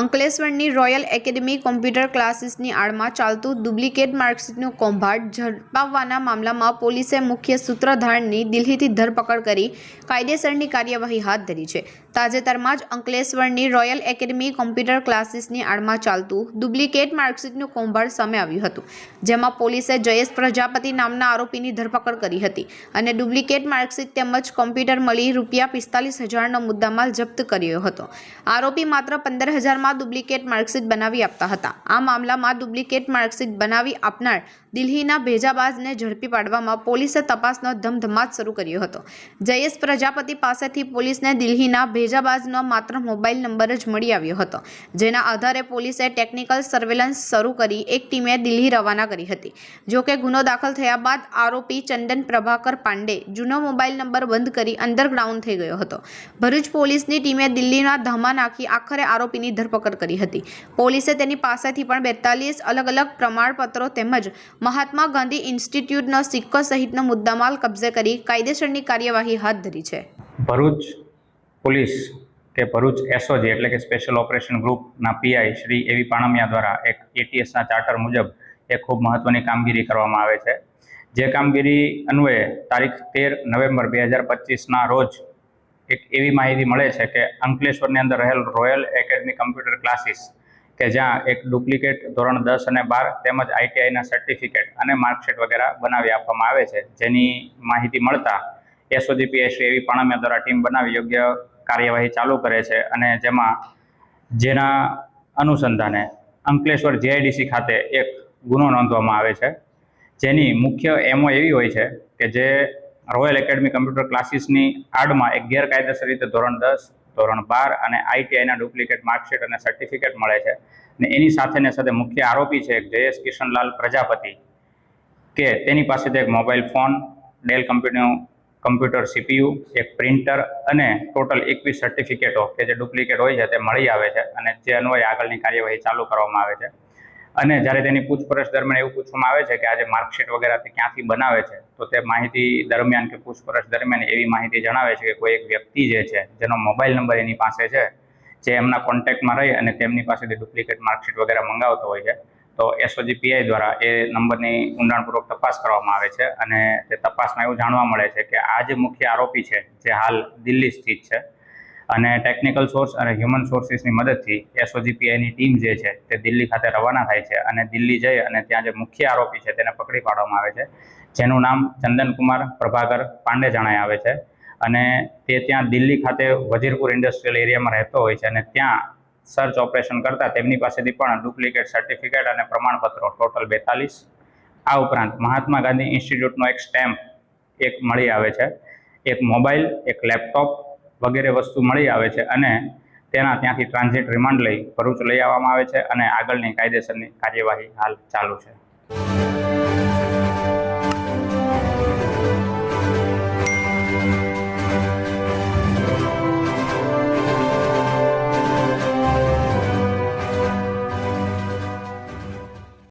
અંકલેશ્વરની royal academy computer ક્લાસીસની આડમાં ચાલતું ડુપ્લિકેટ માર્કશીટનું કૌભાંડ ઝડપાવવાના મામલામાં પોલીસે મુખ્ય સૂત્રધારની દિલ્હીથી ધરપકડ કરી કાયદેસરની કાર્યવાહી હાથ ધરી છે. તાજેતરમાં જ અંકલેશ્વરની રોયલ એકેડમી કોમ્પ્યુટર ક્લાસીસની આડમાં ચાલતું ડુપ્લિકેટ માર્કશીટનું કૌભાંડ સામે આવ્યું હતું, જેમાં પોલીસે જયેશ પ્રજાપતિ નામના આરોપીની ધરપકડ કરી હતી અને ડુપ્લિકેટ માર્કશીટ તેમજ કોમ્પ્યુટર મળી રૂપિયા પિસ્તાલીસ હજારનો મુદ્દામાલ જપ્ત કર્યો હતો. આરોપી માત્ર પંદર હજારમાં ડુપ્લિકેટ માર્કશીટ બનાવી આપતા હતા. આ મામલામાં ડુપ્લિકેટ માર્કશીટ બનાવી આપનાર દિલ્હીના ભેજાબાજને ઝડપી પાડવામાં પોલીસે તપાસનો ધમધમાટ શરૂ કર્યો હતો. જયેશ પ્રજાપતિ પાસેથી પોલીસને દિલ્હીના ભેજાબાજનો માત્ર મોબાઈલ નંબર જ મળી આવ્યો હતો. જેના આધારે પોલીસે ટેકનિકલ સર્વેલન્સ શરૂ કરી એક ટીમે દિલ્હી રવાના કરી હતી. જોકે ગુનો દાખલ થયા બાદ આરોપી ચંદન પ્રભાકર પાંડે જૂનો મોબાઈલ નંબર બંધ કરી અંડરગ્રાઉન્ડ થઈ ગયો હતો. ભરૂચ પોલીસની ટીમે દિલ્હીના ધામા નાખી આખરે આરોપીની ધરપકડ કરી હતી. પોલીસે તેની પાસેથી પણ બેતાલીસ અલગ અલગ પ્રમાણપત્રો તેમજ મહાત્મા ગાંધી ઇન્સ્ટિટ્યૂટનો સિક્કો સહિતનો મુદ્દામાલ કબજે કરી કાયદેસરની કાર્યવાહી હાથ ધરી છે. ભરૂચ પોલીસ કે ભરૂચ એસઓજી એટલે કે સ્પેશિયલ ઓપરેશન ગ્રુપના પીઆઈ શ્રી એવી પાણમિયા દ્વારા એક એટીએસના ચાર્ટર મુજબ એ ખૂબ મહત્ત્વની કામગીરી કરવામાં આવે છે. જે કામગીરી અન્વયે તારીખ તેર નવેમ્બર બે હજાર પચીસના રોજ એક એવી માહિતી મળે છે કે અંકલેશ્વરની અંદર રહેલ રોયલ એકેડમી કમ્પ્યુટર ક્લાસીસ કે જ્યાં એક ડુપ્લિકેટ ધોરણ દસ અને બાર તેમજ આઈટીઆઈના સર્ટિફિકેટ અને માર્કશીટ વગેરે બનાવી આપવામાં આવે છે. જેની માહિતી મળતા એસઓજી પીએસ એવી પાણમિયા દ્વારા ટીમ બનાવી યોગ્ય કાર્યવાહી ચાલુ કરે છે અને જેમાં જેના અનુસંધાને અંકલેશ્વર જેઆઈડીસી ખાતે એક ગુનો નોંધવામાં આવે છે. જેની મુખ્ય એમો એવી હોય છે કે જે રોયલ એકેડમી કમ્પ્યુટર ક્લાસીસની આડમાં એક ગેરકાયદેસર રીતે ધોરણ દસ, ધોરણ બાર અને આઈટીઆઈના ડુપ્લિકેટ માર્કશીટ અને સર્ટિફિકેટ મળે છે. ને એની સાથે ને સાથે મુખ્ય આરોપી છે એક જયેશ કિશનલાલ પ્રજાપતિ. કે તેની પાસેથી એક મોબાઈલ ફોન ડેલ કંપનીનું કમ્પ્યુટર સીપીયુ એક પ્રિન્ટર અને ટોટલ એકવીસ સર્ટિફિકેટો કે જે ડુપ્લિકેટ હોય છે તે મળી આવે છે અને જે અન્વયે આગળની કાર્યવાહી ચાલુ કરવામાં આવે છે. અને જ્યારે તેની પૂછપરછ દરમિયાન એવું પૂછવામાં આવે છે કે આજે માર્કશીટ વગેરે ક્યાંથી બનાવે છે, તો તે માહિતી દરમિયાન કે પૂછપરછ દરમિયાન એવી માહિતી જણાવે છે કે કોઈ એક વ્યક્તિ જે છે, જેનો મોબાઈલ નંબર એની પાસે છે, જે એમના કોન્ટેક્ટમાં રહી અને તેમની પાસેથી ડુપ્લિકેટ માર્કશીટ વગેરે મંગાવતો હોય છે, તો એસઓજી પીઆઈ દ્વારા એ નંબરની ઊંડાણપૂર્વક તપાસ કરવામાં આવે છે અને તે તપાસમાં એવું જાણવા મળે છે કે આ જે મુખ્ય આરોપી છે, જે હાલ દિલ્હી સ્થિત છે અને ટેકનિકલ સોર્સ અને હ્યુમન સોર્સિસની મદદથી એસઓજીપીઆઈની ટીમ જે છે તે દિલ્હી ખાતે રવાના થાય છે અને દિલ્હી જઈ અને ત્યાં જે મુખ્ય આરોપી છે તેને પકડી પાડવામાં આવે છે. જેનું નામ ચંદનકુમાર પ્રભાકર પાંડે જણાય આવે છે અને તે ત્યાં દિલ્હી ખાતે વજીરપુર ઇન્ડસ્ટ્રીયલ એરિયામાં રહેતો હોય છે અને ત્યાં સર્ચ ઓપરેશન કરતાં તેમની પાસેથી પણ ડુપ્લિકેટ સર્ટિફિકેટ અને પ્રમાણપત્રો ટોટલ બેતાલીસ. આ ઉપરાંત મહાત્મા ગાંધી ઇન્સ્ટિટ્યૂટનો એક સ્ટેમ્પ એક મળી આવે છે. એક મોબાઈલ એક લેપટોપ વગેરે વસ્તુ મળી આવે છે અને તેના ત્યાંથી ટ્રાન્ઝિટ રિમાન્ડ લઈ ભરૂચ લઈ આવવામાં આવે છે અને આગળની કાયદેસરની કાર્યવાહી હાલ ચાલુ છે.